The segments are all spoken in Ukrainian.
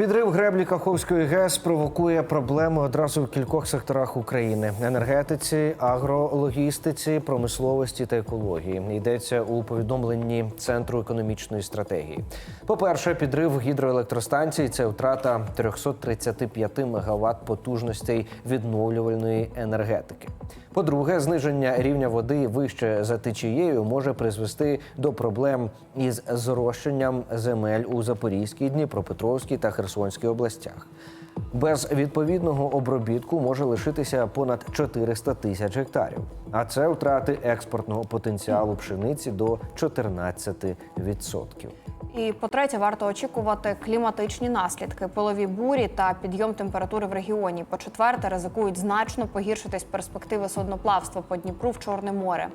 Підрив греблі Каховської ГЕС провокує проблеми одразу в кількох секторах України: енергетиці, агрологістиці, промисловості та екології. Йдеться у повідомленні Центру економічної стратегії. По-перше, підрив гідроелектростанцій це втрата 335 мегаватт потужностей відновлювальної енергетики. По-друге, зниження рівня води вище за течією може призвести до проблем із зрощенням земель у Запорізькій, Дніпропетровській та Херсонській областях. Без відповідного обробітку може лишитися понад 400 тисяч гектарів, а це втрати експортного потенціалу пшениці до 14%. І по-третє, варто очікувати кліматичні наслідки, пилові бурі та підйом температури в регіоні. По-четверте, ризикують значно погіршитись перспективи судноплавства по Дніпру в Чорне море.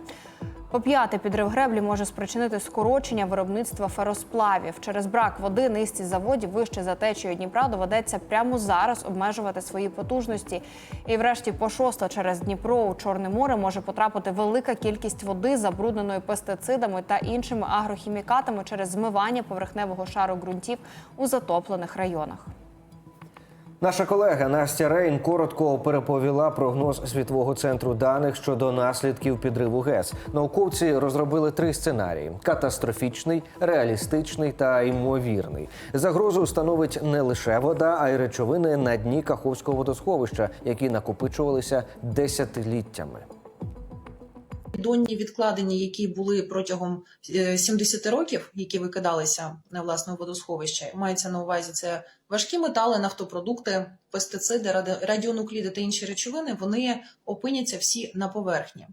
По підрив греблі може спричинити скорочення виробництва феросплавів. Через брак води низці заводів вище за течією Дніпра доведеться прямо зараз обмежувати свої потужності. І врешті, по шосте, через Дніпро у Чорне море може потрапити велика кількість води, забрудненої пестицидами та іншими агрохімікатами через змивання поверхневого шару ґрунтів у затоплених районах. Наша колега Настя Рейн коротко переповіла прогноз світового центру даних щодо наслідків підриву ГЕС. Науковці розробили три сценарії: катастрофічний, реалістичний та ймовірний. Загрозу становить не лише вода, а й речовини на дні Каховського водосховища, які накопичувалися десятиліттями. Донні відкладення, які були протягом е, 70 років, які викидалися на власне у водосховище, мається на увазі це важкі метали, нафтопродукти, пестициди, радіонукліди та інші речовини. Вони опиняться всі на поверхні.